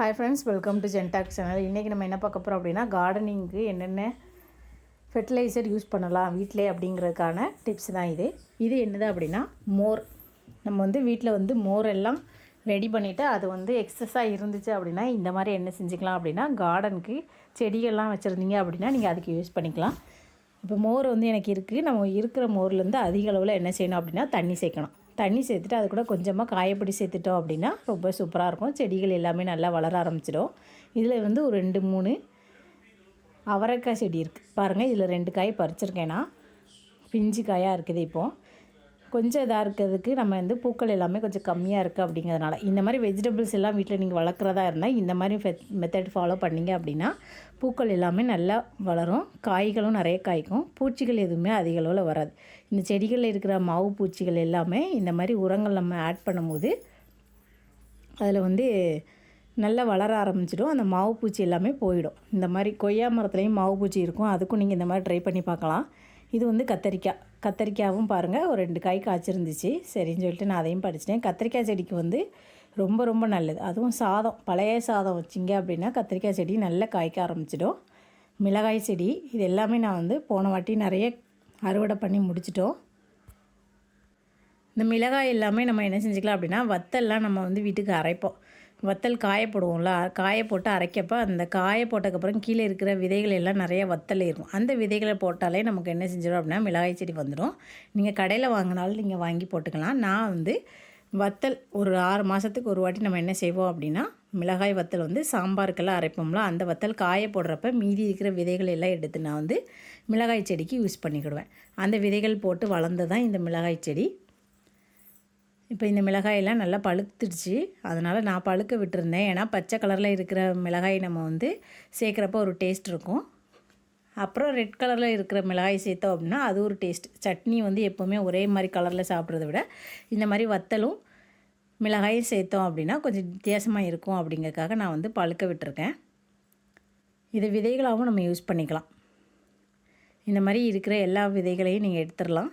Hi friends welcome to ஜென்டாக் channel இன்றைக்கி நம்ம என்ன பார்க்க போகிறோம் அப்படின்னா கார்டனிங்க்கு என்னென்ன ஃபெர்டிலைசர் யூஸ் பண்ணலாம் வீட்டிலே அப்படிங்கிறதுக்கான டிப்ஸ் தான் இது. இது என்னது அப்படின்னா மோர். நம்ம வந்து வீட்டில் வந்து மோர் எல்லாம் ரெடி பண்ணிவிட்டு அது வந்து எக்ஸஸாக இருந்துச்சு அப்படின்னா இந்த மாதிரி என்ன செஞ்சுக்கலாம் அப்படின்னா கார்டனுக்கு செடிகள்லாம் வச்சுருந்தீங்க அப்படின்னா நீங்கள் அதுக்கு யூஸ் பண்ணிக்கலாம். இப்போ மோர் வந்து எனக்கு இருக்குது நம்ம இருக்கிற மோர்லேருந்து அதிக அளவில் என்ன செய்யணும் அப்படின்னா தண்ணி சேர்க்கணும். தண்ணி சேர்த்துட்டு அது கூட கொஞ்சமாக காயப்பொடி சேர்த்துட்டோம் அப்படின்னா ரொம்ப சூப்பராக இருக்கும். செடிகள் எல்லாமே நல்லா வளர ஆரம்பிச்சிடும். இதில் வந்து ஒரு ரெண்டு மூணு அவரைக்காய் செடி இருக்குது பாருங்கள் இதில் ரெண்டு காய் பறிச்சிருக்கேன் நான். பிஞ்சு காயாக இருக்குது இப்போது கொஞ்சம் இதாக இருக்கிறதுக்கு நம்ம வந்து பூக்கள் எல்லாமே கொஞ்சம் கம்மியாக இருக்குது அப்படிங்கிறதுனால. இந்த மாதிரி வெஜிடபிள்ஸ் எல்லாம் வீட்டில் நீங்கள் வளர்க்குறதா இருந்தால் இந்த மாதிரி மெத்தட் ஃபாலோ பண்ணீங்க அப்படின்னா பூக்கள் எல்லாமே நல்லா வளரும். காய்களும் நிறைய காய்க்கும். பூச்சிகள் எதுவுமே அதிக அளவில் வராது. இந்த செடிகளில் இருக்கிற மாவு பூச்சிகள் எல்லாமே இந்த மாதிரி உரங்கள் நம்ம ஆட் பண்ணும்போது அதில் வந்து நல்லா வளர ஆரம்பிச்சிடும். அந்த மாவு பூச்சி எல்லாமே போயிடும். இந்த மாதிரி கொய்யா மரத்துலேயும் மாவு பூச்சி இருக்கும். அதுக்கும் நீங்கள் இந்த மாதிரி ட்ரை பண்ணி பார்க்கலாம். இது வந்து கத்தரிக்காய் கத்தரிக்காயும் பாருங்கள் ஒரு ரெண்டு காய் காய்ச்சிருந்துச்சு. சரின்னு சொல்லிட்டு நான் அதையும் படிச்சிட்டேன் கத்திரிக்காய் செடிக்கு வந்து ரொம்ப ரொம்ப நல்லது. அதுவும் சாதம் பழைய சாதம் வச்சிங்க அப்படின்னா கத்திரிக்காய் செடி நல்லா காய்க்க ஆரம்பிச்சிடும். மிளகாய் செடி இது எல்லாமே நான் வந்து போன வாட்டி நிறைய அறுவடை பண்ணி முடிச்சிட்டோம். இந்த மிளகாய் எல்லாமே நம்ம என்ன செஞ்சுக்கலாம் அப்படின்னா வத்தெல்லாம் நம்ம வந்து வீட்டுக்கு அரைப்போம். வத்தல் காய போடுவோம்ல காய போட்டு அரைக்கப்போ அந்த காய போட்டதுக்கப்புறம் கீழே இருக்கிற விதைகள் எல்லாம் நிறைய வத்தல் இருக்கும் அந்த விதைகளை போட்டாலே நமக்கு என்ன செஞ்சிடும் அப்படின்னா மிளகாய் செடி வந்துடும். நீங்கள் கடையில் வாங்கினாலும் நீங்கள் வாங்கி போட்டுக்கலாம். நான் வந்து வத்தல் ஒரு ஆறு மாதத்துக்கு ஒரு வாட்டி நம்ம என்ன செய்வோம் அப்படின்னா மிளகாய் வத்தல் வந்து சாம்பாருக்கெல்லாம் அரைப்போம்ல அந்த வத்தல் காய போடுறப்ப மீதி இருக்கிற விதைகள் எல்லாம் எடுத்து நான் வந்து மிளகாய் செடிக்கு யூஸ் பண்ணிக்கிடுவேன். அந்த விதைகள் போட்டு வளர்ந்து தான் இந்த மிளகாய் செடி. இப்போ இந்த மிளகாயெல்லாம் நல்லா பழுத்துடுச்சு. அதனால் நான் பழுக்க விட்டுருந்தேன். ஏன்னா பச்சை கலரில் இருக்கிற மிளகாய் நம்ம வந்து சேர்க்குறப்ப ஒரு டேஸ்ட் இருக்கும். அப்புறம் ரெட் கலரில் இருக்கிற மிளகாய் சேர்த்தோம் அப்படின்னா அது ஒரு டேஸ்ட் சட்னி வந்து எப்போவுமே ஒரே மாதிரி கலரில் சாப்பிட்றத விட இந்த மாதிரி வத்தலும் மிளகாயும் சேர்த்தோம் அப்படின்னா கொஞ்சம் வித்தியாசமாக இருக்கும் அப்படிங்கிறக்காக நான் வந்து பழுக்க விட்டுருக்கேன். இதை விதைகளாகவும் நம்ம யூஸ் பண்ணிக்கலாம். இந்த மாதிரி இருக்கிற எல்லா விதைகளையும் நீங்கள் எடுத்துடலாம்.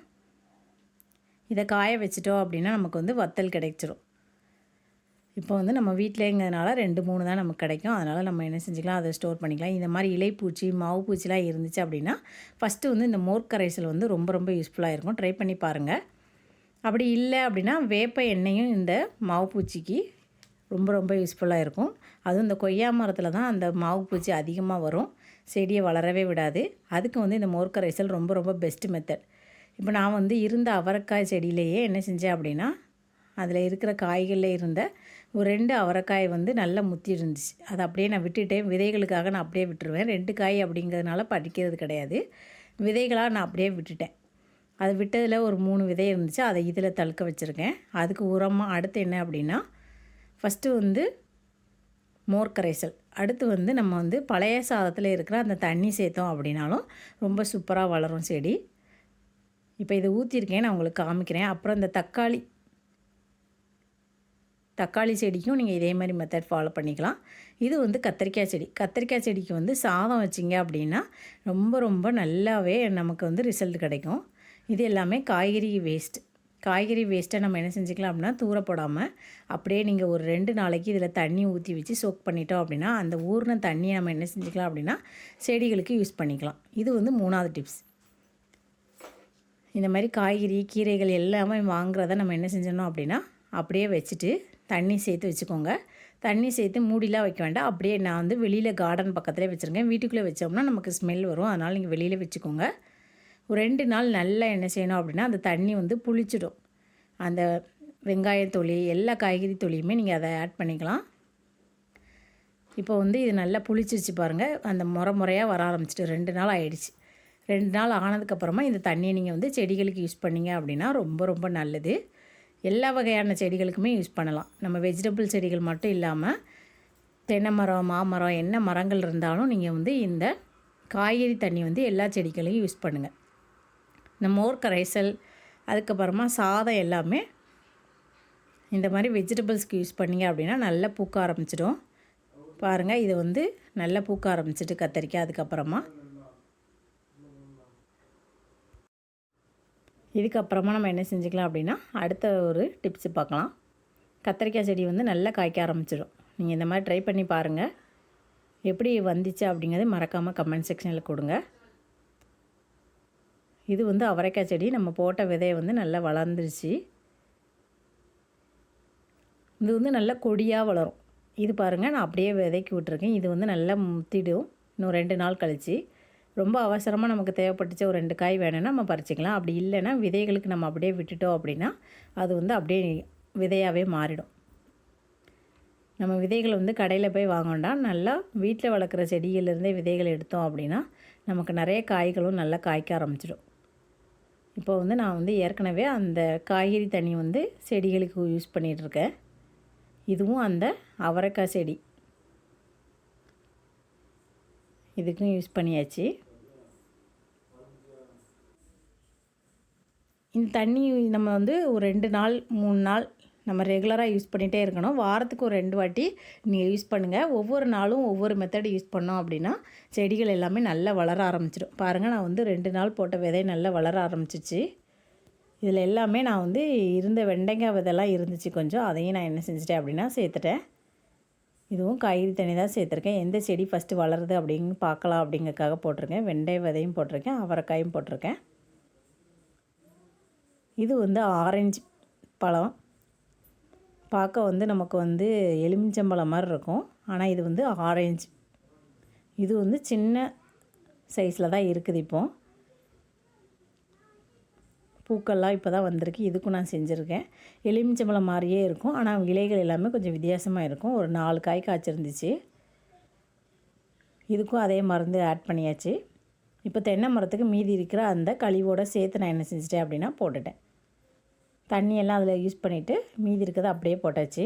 இதை காய வச்சிட்டோம் அப்படின்னா நமக்கு வந்து வத்தல் கிடைச்சிரும். இப்போ வந்து நம்ம வீட்டிலேங்கிறதுனால ரெண்டு மூணு தான் நமக்கு கிடைக்கும். அதனால் நம்ம என்ன செஞ்சுக்கலாம் அதை ஸ்டோர் பண்ணிக்கலாம். இந்த மாதிரி இலைப்பூச்சி மாவு பூச்சிலாம் இருந்துச்சு அப்படின்னா ஃபஸ்ட்டு வந்து இந்த மோர் கரைசல் வந்து ரொம்ப ரொம்ப யூஸ்ஃபுல்லாக இருக்கும். ட்ரை பண்ணி பாருங்கள் அப்படி இல்லை அப்படின்னா வேப்ப எண்ணெயும் இந்த மாவு பூச்சிக்கு ரொம்ப ரொம்ப யூஸ்ஃபுல்லாக இருக்கும். அதுவும் இந்த கொய்யா மரத்தில் தான் அந்த மாவு பூச்சி அதிகமாக வரும். செடியை வளரவே விடாது. அதுக்கு வந்து இந்த மோர் கரைசல் ரொம்ப ரொம்ப பெஸ்ட் மெத்தட் இப்போ நான் வந்து இருந்த அவரைக்காய் செடியிலேயே என்ன செஞ்சேன் அப்படின்னா அதில் இருக்கிற காய்களில் இருந்த ஒரு ரெண்டு அவரைக்காய் வந்து நல்லா முத்தி இருந்துச்சு அதை அப்படியே நான் விட்டுட்டேன். விதைகளுக்காக நான் அப்படியே விட்டுருவேன். ரெண்டு காய் அப்படிங்கிறதுனால படிக்கிறது கிடையாது. விதைகளாக நான் அப்படியே விட்டுட்டேன். அது விட்டதில் ஒரு மூணு விதை இருந்துச்சு. அதை இதில் தழுக்க வச்சுருக்கேன். அதுக்கு உரமாக அடுத்து என்ன அப்படின்னா ஃபஸ்ட்டு வந்து மோர் கரைசல். அடுத்து வந்து நம்ம வந்து பழைய சாதத்தில் இருக்கிற அந்த தண்ணி சேர்த்தோம் அப்படின்னாலும் ரொம்ப சூப்பராக வளரும் செடி. இப்போ இதை ஊற்றிருக்கேன் நான் உங்களுக்கு காமிக்கிறேன். அப்புறம் இந்த தக்காளி தக்காளி செடிக்கும் நீங்கள் இதே மாதிரி மெத்தட் ஃபாலோ பண்ணிக்கலாம். இது வந்து கத்திரிக்காய் செடி. கத்திரிக்காய் செடிக்கு வந்து சாதம் வச்சிங்க அப்படின்னா ரொம்ப ரொம்ப நல்லாவே நமக்கு வந்து ரிசல்ட் கிடைக்கும். இது எல்லாமே காய்கறி வேஸ்ட் காய்கறி வேஸ்ட்டை நம்ம என்ன செஞ்சுக்கலாம் அப்படின்னா தூர போடாமல் அப்படியே நீங்கள் ஒரு ரெண்டு நாளைக்கு இதில் தண்ணி ஊற்றி வச்சு சோக் பண்ணிட்டோம் அப்படின்னா அந்த ஊர்ன தண்ணியை நம்ம என்ன செஞ்சுக்கலாம் அப்படின்னா செடிகளுக்கு யூஸ் பண்ணிக்கலாம். இது வந்து மூணாவது டிப்ஸ் இந்த மாதிரி காய்கறி கீரைகள் எல்லாமே வாங்குறத நம்ம என்ன செஞ்சிடணும் அப்படின்னா அப்படியே வச்சுட்டு தண்ணி சேர்த்து வச்சுக்கோங்க. தண்ணி சேர்த்து மூடிலாம் வைக்க வேண்டாம். அப்படியே நான் வந்து வெளியில் கார்டன் பக்கத்துலேயே வச்சுருக்கேன். வீட்டுக்குள்ளே வச்சோம்னா நமக்கு ஸ்மெல் வரும். அதனால் நீங்கள் வெளியில் வச்சுக்கோங்க. ஒரு ரெண்டு நாள் நல்லா என்ன செய்யணும் அப்படின்னா அந்த தண்ணி வந்து புளிச்சிடும். அந்த வெங்காயத்தொளி எல்லா காய்கறி தொழியுமே நீங்கள் அதை ஆட் பண்ணிக்கலாம். இப்போ வந்து இது நல்லா புளிச்சிருச்சு பாருங்கள் அந்த முறை முறையாக வர ஆரம்பிச்சிட்டு ரெண்டு நாள் ஆயிடுச்சு. ரெண்டு நாள் ஆனதுக்கப்புறமா இந்த தண்ணியை நீங்கள் வந்து செடிகளுக்கு யூஸ் பண்ணிங்க அப்படின்னா ரொம்ப ரொம்ப நல்லது. எல்லா வகையான செடிகளுக்குமே யூஸ் பண்ணலாம். நம்ம வெஜிடபிள் செடிகள் மட்டும் இல்லாமல் தென்னை மரம் மாமரம் என்ன மரங்கள் இருந்தாலும் நீங்கள் வந்து இந்த காய்கறி தண்ணி வந்து எல்லா செடிகளையும் யூஸ் பண்ணுங்கள் இந்த மோர் கரைசல் அதுக்கப்புறமா சாதம் எல்லாமே இந்த மாதிரி வெஜிடபிள்ஸ்க்கு யூஸ் பண்ணிங்க அப்படின்னா நல்லா பூக்க ஆரம்பிச்சிடும். பாருங்கள் இது வந்து நல்லா பூக்க ஆரம்பிச்சிட்டு கத்தரிக்காய் அதுக்கப்புறமா இதுக்கப்புறமா நம்ம என்ன செஞ்சுக்கலாம் அப்படின்னா அடுத்த ஒரு டிப்ஸு பார்க்கலாம். கத்திரிக்காய் செடி வந்து நல்லா காய்க்க ஆரம்பிச்சிடும் நீங்கள் இந்த மாதிரி ட்ரை பண்ணி பாருங்கள் எப்படி வந்துச்சு அப்படிங்கிறது மறக்காமல் கமெண்ட் செக்ஷனில் கொடுங்க. இது வந்து அவரைக்காய் செடி நம்ம போட்ட விதையை வந்து நல்லா வளர்ந்துருச்சு. இது வந்து நல்லா கொடியாக வளரும். இது பாருங்கள் நான் அப்படியே விதைக்கி விட்ருக்கேன் இது வந்து நல்லா முத்திடும். இன்னும் ரெண்டு நாள் கழித்து ரொம்ப அவசரமாக நமக்கு தேவைப்பட்டுச்சு ஒரு ரெண்டு காய் வேணும்னா நம்ம பறிச்சிக்கலாம். அப்படி இல்லைன்னா விதைகளுக்கு நம்ம அப்படியே விட்டுட்டோம் அப்படின்னா அது வந்து அப்படியே விதையாகவே மாறிடும். நம்ம விதைகள் வந்து கடையில் போய் வாங்க வேண்டாம் நல்லா வீட்டில் வளர்க்குற செடியிலேருந்தே விதைகள் எடுத்தோம் அப்படின்னா நமக்கு நிறைய காய்களும் நல்லா காய்க்க ஆரம்பிச்சிடும். இப்போ வந்து நான் வந்து ஏற்கனவே அந்த காய்கறி தண்ணி வந்து செடிகளுக்கு யூஸ் பண்ணிகிட்ருக்கேன் இதுவும் அந்த அவரைக்காய் செடி. இதுக்கும் யூஸ் பண்ணியாச்சு. இந்த தண்ணி நம்ம வந்து ஒரு ரெண்டு நாள் மூணு நாள் நம்ம ரெகுலராக யூஸ் பண்ணிகிட்டே இருக்கணும். வாரத்துக்கு ஒரு ரெண்டு வாட்டி நீங்கள் யூஸ் பண்ணுங்கள் ஒவ்வொரு நாளும் ஒவ்வொரு மெத்தட் யூஸ் பண்ணோம் அப்படின்னா செடிகள் எல்லாமே நல்லா வளர ஆரம்பிச்சிடும் பாருங்கள் நான் வந்து ரெண்டு நாள் போட்ட விதை நல்லா வளர ஆரம்பிச்சிச்சு. இதில் எல்லாமே நான் வந்து இருந்த வெண்டைக்காய் விதெல்லாம் இருந்துச்சு கொஞ்சம். அதையும் நான் என்ன செஞ்சிட்டேன் அப்படின்னா சேர்த்துட்டேன். இதுவும் காய்கறி தண்ணி தான் சேர்த்துருக்கேன். எந்த செடி ஃபஸ்ட்டு வளருது அப்படின்னு பார்க்கலாம் அப்படிங்கிறக்காக போட்டிருக்கேன். வெண்டை விதையும் போட்டிருக்கேன். அவரைக்காயும் போட்டிருக்கேன். இது வந்து ஆரஞ்சு பழம். பார்க்க வந்து நமக்கு வந்து எலுமிச்சம்பழம் மாதிரி இருக்கும். ஆனால் இது வந்து ஆரஞ்சு. இது வந்து சின்ன சைஸில் தான் இருக்குது இப்போது பூக்கள்லாம் இப்போ தான் வந்திருக்கு. இதுக்கும் நான் செஞ்சுருக்கேன். எலுமிச்சம்பழம் மாதிரியே இருக்கும். ஆனால் இலைகள் எல்லாமே கொஞ்சம் வித்தியாசமாக இருக்கும். ஒரு நாலு காய் காய்ச்சிருந்துச்சு. இதுக்கும் அதே மருந்து ஆட் பண்ணியாச்சு. இப்போ தென்னை மரத்துக்கு மீதி இருக்கிற அந்த கழிவோடு சேர்த்து நான் என்ன செஞ்சிட்டேன் அப்படின்னா போட்டுட்டேன். தண்ணியெல்லாம் அதில் யூஸ் பண்ணிவிட்டு மீதி இருக்கிறத அப்படியே போட்டாச்சு.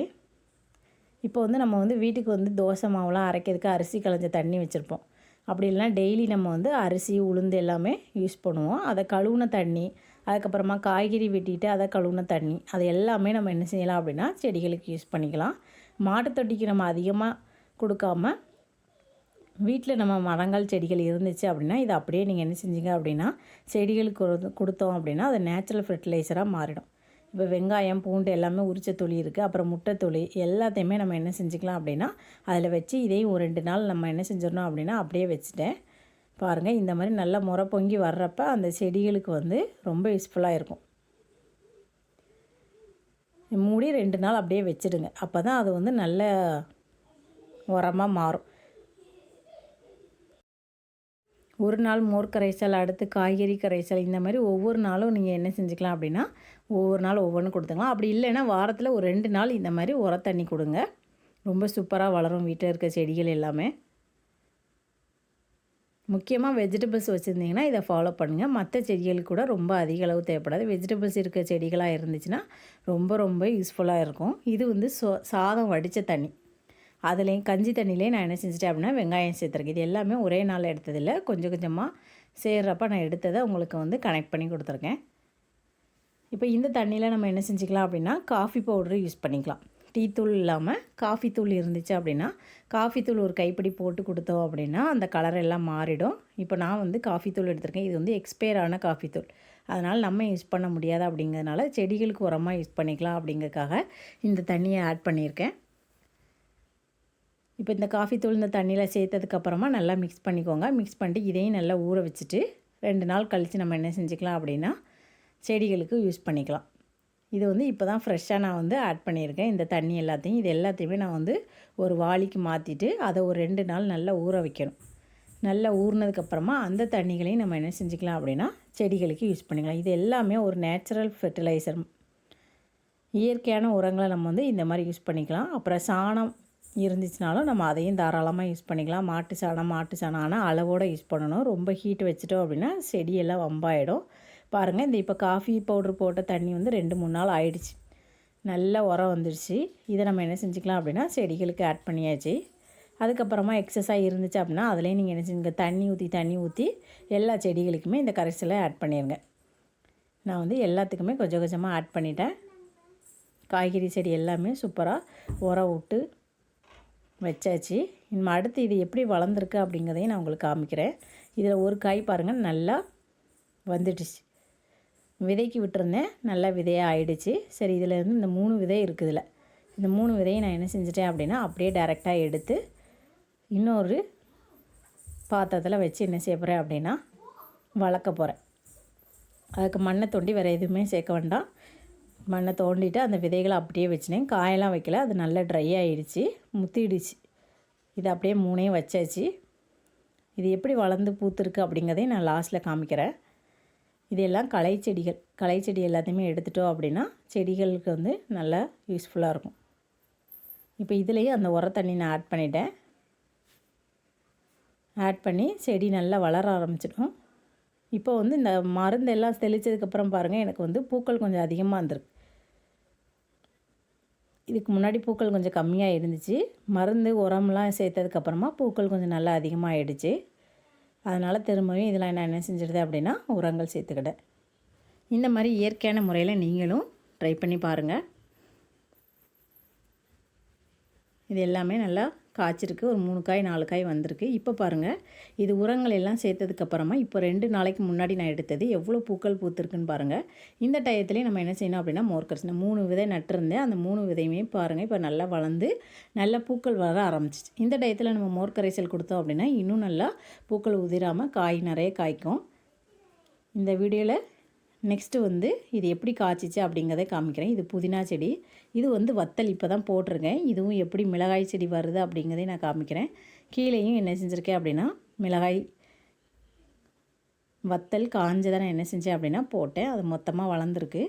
இப்போ வந்து நம்ம வந்து வீட்டுக்கு வந்து தோசை மாவுலாம் அரைக்கிறதுக்கு அரிசி களைஞ்ச தண்ணி வச்சுருப்போம். அப்படி இல்லைனா டெய்லி நம்ம வந்து அரிசி உளுந்து எல்லாமே யூஸ் பண்ணுவோம். அதை கழுவுன தண்ணி அதுக்கப்புறமா காய்கறி வெட்டிட்டு அதை கழுவுன தண்ணி அது எல்லாமே நம்ம என்ன செய்யலாம் அப்படின்னா செடிகளுக்கு யூஸ் பண்ணிக்கலாம். மாட்டுத்தொட்டிக்கு நம்ம அதிகமாக கொடுக்காம வீட்டில் நம்ம மரங்கள் செடிகள் இருந்துச்சு அப்படின்னா இதை அப்படியே நீங்கள் என்ன செஞ்சீங்க அப்படின்னா செடிகளுக்கு கொடுத்தோம் அப்படின்னா அது நேச்சுரல் ஃபெர்டிலைசராக மாறிடும். இப்போ வெங்காயம் பூண்டு எல்லாமே உரிச்ச தொழி இருக்குது அப்புறம் முட்டை தொழி எல்லாத்தையுமே நம்ம என்ன செஞ்சுக்கலாம் அப்படின்னா அதில் வச்சு இதையும் ஒரு ரெண்டு நாள் நம்ம என்ன செஞ்சிடணும் அப்படின்னா அப்படியே வச்சுட்டேன். பாருங்கள் இந்த மாதிரி நல்லா முறை பொங்கி வர்றப்ப அந்த செடிகளுக்கு வந்து ரொம்ப யூஸ்ஃபுல்லாக இருக்கும். மூடி ரெண்டு நாள் அப்படியே வச்சுடுங்க. அப்போ தான் அது வந்து நல்ல உரமாக மாறும். ஒரு நாள் மோர் கரைசல் அடுத்து காய்கறி கரைசல் இந்த மாதிரி ஒவ்வொரு நாளும் நீங்கள் என்ன செஞ்சுக்கலாம் அப்படின்னா ஒவ்வொரு நாள் ஒவ்வொன்று கொடுத்துக்கலாம். அப்படி இல்லைன்னா வாரத்தில் ஒரு ரெண்டு நாள் இந்த மாதிரி உர தண்ணி கொடுங்க. ரொம்ப சூப்பராக வளரும் வீட்டில் இருக்க செடிகள் எல்லாமே. முக்கியமாக வெஜிடபிள்ஸ் வச்சுருந்தீங்கன்னா இதை ஃபாலோ பண்ணுங்கள் மற்ற செடிகளுக்கு கூட ரொம்ப அதிக அளவு தேவைப்படாது. வெஜிடபிள்ஸ் இருக்க செடிகளாக இருந்துச்சுன்னா ரொம்ப ரொம்ப யூஸ்ஃபுல்லாக இருக்கும். இது வந்து சோ சாதம் வடித்த தண்ணி. அதுலேயும் கஞ்சி தண்ணியிலே நான் என்ன செஞ்சிட்டேன் அப்படின்னா வெங்காயம் சேர்த்துருக்கேன் இது எல்லாமே ஒரே நாள் எடுத்ததில்லை. கொஞ்சம் கொஞ்சமாக சேர்றப்ப நான் எடுத்ததை உங்களுக்கு வந்து கனெக்ட் பண்ணி கொடுத்துருக்கேன். இப்போ இந்த தண்ணியில் நம்ம என்ன செஞ்சுக்கலாம் அப்படின்னா காஃபி பவுடரு யூஸ் பண்ணிக்கலாம். டீ தூள் இல்லாமல் காஃபி தூள் இருந்துச்சு அப்படின்னா காஃபி தூள் ஒரு கைப்பிடி போட்டு கொடுத்தோம் அப்படின்னா அந்த கலர் எல்லாம் மாறிடும். இப்போ நான் வந்து காஃபி தூள் எடுத்திருக்கேன். இது வந்து எக்ஸ்பயர் ஆன காஃபி தூள். அதனால் நம்ம யூஸ் பண்ண முடியாது அப்படிங்கிறதுனால செடிகளுக்கு உரமாக யூஸ் பண்ணிக்கலாம் அப்படிங்கிறதுக்காக இந்த தண்ணியை ஆட் பண்ணியிருக்கேன். இப்போ இந்த காஃபி தூள் இந்த தண்ணியில் சேர்த்ததுக்கப்புறமா நல்லா மிக்ஸ் பண்ணிக்கோங்க. மிக்ஸ் பண்ணிட்டு இதையும் நல்லா ஊற வச்சுட்டு ரெண்டு நாள் கழித்து நம்ம என்ன செஞ்சுக்கலாம் அப்படின்னா செடிகளுக்கு யூஸ் பண்ணிக்கலாம். இது வந்து இப்போ தான் ஃப்ரெஷ்ஷாக நான் வந்து ஆட் பண்ணியிருக்கேன். இந்த தண்ணி எல்லாத்தையும் இது எல்லாத்தையுமே நான் வந்து ஒரு வாளிக்கு மாற்றிட்டு அதை ஒரு ரெண்டு நாள் நல்லா ஊற வைக்கணும். நல்லா ஊறினதுக்கப்புறமா அந்த தண்ணிகளையும் நம்ம என்ன செஞ்சுக்கலாம் அப்படின்னா செடிகளுக்கு யூஸ் பண்ணிக்கலாம். இது எல்லாமே ஒரு நேச்சுரல் ஃபெர்டிலைசர் இயற்கையான உரங்களை நம்ம வந்து இந்த மாதிரி யூஸ் பண்ணிக்கலாம். அப்புறம் சாணம் இருந்துச்சுனாலும் நம்ம அதையும் தாராளமாக யூஸ் பண்ணிக்கலாம். மாட்டு சாணம் மாட்டு சாணம். ஆனால் அளவோடு யூஸ் பண்ணணும். ரொம்ப ஹீட் வச்சுட்டோம் அப்படின்னா செடியெல்லாம் வம்பாயிடும். பாருங்கள் இந்த இப்போ காஃபி பவுட்ரு போட்ட தண்ணி வந்து ரெண்டு மூணு நாள் ஆயிடுச்சு. நல்ல உரம் வந்துடுச்சு இதை நம்ம என்ன செஞ்சுக்கலாம் அப்படின்னா செடிகளுக்கு ஆட் பண்ணியாச்சு. அதுக்கப்புறமா எக்ஸஸாக இருந்துச்சு அப்படின்னா அதிலே நீங்கள் என்ன செஞ்சுங்க தண்ணி ஊற்றி தண்ணி ஊற்றி எல்லா செடிகளுக்குமே இந்த கரைசலை ஆட் பண்ணிடுங்க நான் வந்து எல்லாத்துக்குமே கொஞ்சம் கொஞ்சமாக ஆட் பண்ணிட்டேன். காய்கறி செடி எல்லாமே சூப்பராக உரம் விட்டு வச்சாச்சு. இனிமேல் அடுத்து இது எப்படி வளர்ந்துருக்கு அப்படிங்கிறதையும் நான் உங்களுக்கு காமிக்கிறேன். இதில் ஒரு காய் பாருங்கள் நல்லா வந்துடுச்சு. விதைக்கு விட்டுருந்தேன் நல்லா விதையாக ஆயிடுச்சு. சரி இதில் இருந்து இந்த மூணு விதை இருக்குதுல இந்த மூணு விதையை நான் என்ன செஞ்சுட்டேன் அப்படின்னா அப்படியே டேரெக்டாக எடுத்து இன்னொரு பாத்திரத்தில் வச்சு என்ன செய்ய போகிறேன் அப்படின்னா வளர்க்க போகிறேன் அதுக்கு மண்ணை தோண்டி வேறு எதுவுமே சேர்க்க வேண்டாம். மண்ணை தோண்டிட்டு அந்த விதைகளை அப்படியே வச்சினேன். காயெல்லாம் வைக்கல. அது நல்லா ட்ரை ஆகிடுச்சி முத்திடுச்சு. இது அப்படியே மூணையும் வச்சாச்சு. இது எப்படி வளர்ந்து பூத்துருக்கு அப்படிங்கிறதையும் நான் லாஸ்ட்டில் காமிக்கிறேன். இதெல்லாம் களை செடிகள். களை செடி எல்லாத்தையுமே எடுத்துட்டோம் அப்படின்னா செடிகளுக்கு வந்து நல்லா யூஸ்ஃபுல்லாக இருக்கும். இப்போ இதுலேயே அந்த உர தண்ணி நான் ஆட் பண்ணிட்டேன். ஆட் பண்ணி செடி நல்லா வளர ஆரம்பிச்சிடும். இப்போ வந்து இந்த மருந்தெல்லாம் தெளித்ததுக்கப்புறம் பாருங்கள் எனக்கு வந்து பூக்கள் கொஞ்சம் அதிகமாக இருந்திருக்கு. இதுக்கு முன்னாடி பூக்கள் கொஞ்சம் கம்மியாக இருந்துச்சு. மருந்து உரம்லாம் சேர்த்ததுக்கப்புறமா பூக்கள் கொஞ்சம் நல்லா அதிகமாக ஆயிடுச்சு அதனால் திரும்பவும் இதெல்லாம் நான் என்ன செஞ்சிடுது அப்படின்னா உரங்கள் சேர்த்துக்கிட்டேன். இந்த மாதிரி இயற்கையான முறையில் நீங்களும் ட்ரை பண்ணி பாருங்கள் இது எல்லாமே நல்லா காய்ச்சிருக்கு. ஒரு மூணு காய் நாலு காய் வந்திருக்கு. இப்போ பாருங்கள் இது உரங்கள் எல்லாம் சேர்த்ததுக்கப்புறமா இப்போ ரெண்டு நாளைக்கு முன்னாடி நான் எடுத்தது. எவ்வளோ பூக்கள் பூத்துருக்குன்னு பாருங்கள் இந்த டயத்துலேயே நம்ம என்ன செய்யணும் அப்படின்னா மோர் மூணு விதை நட்டிருந்தேன் அந்த மூணு விதையுமே பாருங்கள் இப்போ நல்லா வளர்ந்து நல்ல பூக்கள் வர ஆரம்பிச்சிச்சு. இந்த டயத்தில் நம்ம மோர்கரைசல் கொடுத்தோம் அப்படின்னா இன்னும் நல்லா பூக்கள் உதிராமல் காய் நிறைய காய்க்கும். இந்த வீடியோவில் நெக்ஸ்ட்டு வந்து இது எப்படி காய்ச்சிச்சு அப்படிங்கிறத காமிக்கிறேன். இது புதினா செடி. இது வந்து வத்தல் இப்போ தான் போட்டிருக்கேன். இதுவும் எப்படி மிளகாய் செடி வருது அப்படிங்கிறதையும் நான் காமிக்கிறேன். கீழேயும் என்ன செஞ்சுருக்கேன் அப்படின்னா மிளகாய் வத்தல் காஞ்சதை நான் என்ன செஞ்சேன் அப்படின்னா போட்டேன். அது மொத்தமாக வளர்ந்துருக்கு.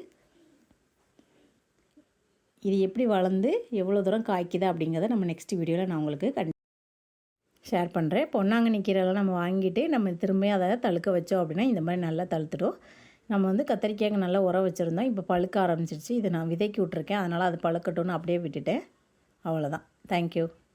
இது எப்படி வளர்ந்து எவ்வளோ தூரம் காய்க்குது அப்படிங்கிறத நம்ம நெக்ஸ்ட் வீடியோவில் நான் உங்களுக்கு கண் ஷேர் பண்ணுறேன் பொன்னாங்கண்ணி கீரைலாம் நம்ம வாங்கிட்டு நம்ம திரும்ப அதை தழுக்க வச்சோம் அப்படின்னா இந்த மாதிரி நல்லா தழுத்துடும். நம்ம வந்து கத்திரிக்காய்க்கு நல்லா உரம் வச்சுருந்தோம். இப்போ பழுக்க ஆரம்பிச்சிருச்சு. இதை நான் விதைக்கி விட்ருக்கேன் அதனால் அது பழுக்கட்டும்னு அப்படியே விட்டுட்டேன். அவ்வளோதான் தேங்க்யூ